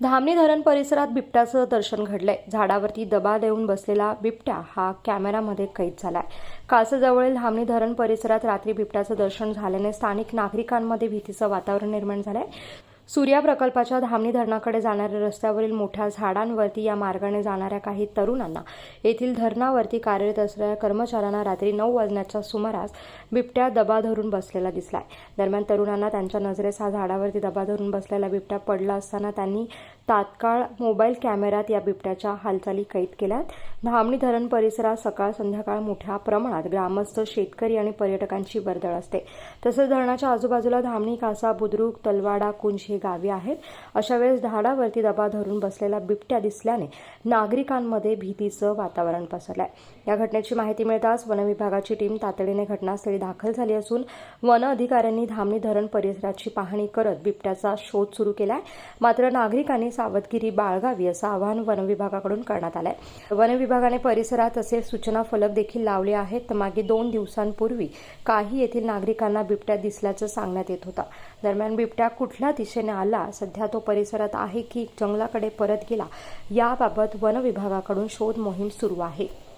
धामणी धरण परिसरात बिबट्याचं दर्शन घडलंय. झाडावरती दबा देऊन बसलेला बिबट्या हा कॅमेरामध्ये कैद झालाय. कासजवळील धामणी धरण परिसरात रात्री बिबट्याचं दर्शन झाल्याने स्थानिक नागरिकांमध्ये भीतीचं वातावरण निर्माण झालंय. सूर्या प्रकल्पाच्या धामणी धरणाकडे जाणाऱ्या रस्त्यावरील मोठ्या झाडांवरती या मार्गाने जाणाऱ्या काही तरुणांना येथील धरणावरती कार्यरत असलेल्या कर्मचाऱ्यांना रात्री नऊ वाजण्याच्या सुमारास बिबट्या दबा धरून बसलेला दिसलाय. दरम्यान तरुणांना त्यांच्या नजरेस हा झाडावरती दबा धरून बसलेला बिबट्या पडला असताना त्यांनी तात्काळ मोबाईल कॅमेऱ्यात या बिबट्याच्या हालचाली कैद केल्यात. धामणी धरण परिसरात सकाळ संध्याकाळ मोठ्या प्रमाणात ग्रामस्थ शेतकरी आणि पर्यटकांची वर्दळ असते. तसंच धरणाच्या आजूबाजूला धामणी कासा बुद्रुक तलवाडा कुंज ही गावे आहेत. अशा वेळेस झाडावरती दबा धरून बसलेला बिबट्या दिसल्याने नागरिकांमध्ये भीतीचं वातावरण पसरलं आहे या घटनेची माहिती मिळताच वनविभागाची टीम तातडीने घटनास्थळी दाखल झाली असून वन अधिकाऱ्यांनी धामणी धरण परिसराची पाहणी करत बिबट्याचा शोध सुरू केलाय. मात्र नागरिकांनी सावधगिरी बाळगावी असं आवाहन वनविभागाकडून करण्यात आलंय. वनविभागाने परिसरात असे सूचना फलक देखील लावले आहेत. तर मागे दोन दिवसांपूर्वी काही येथील नागरिकांना बिबट्या दिसल्याचं सांगण्यात येत होता. दरम्यान बिबट्या कुठल्या दिशेने आला सध्या तो परिसरात आहे की जंगलाकडे परत गेला याबाबत वनविभागाकडून शोध मोहीम सुरू आहे.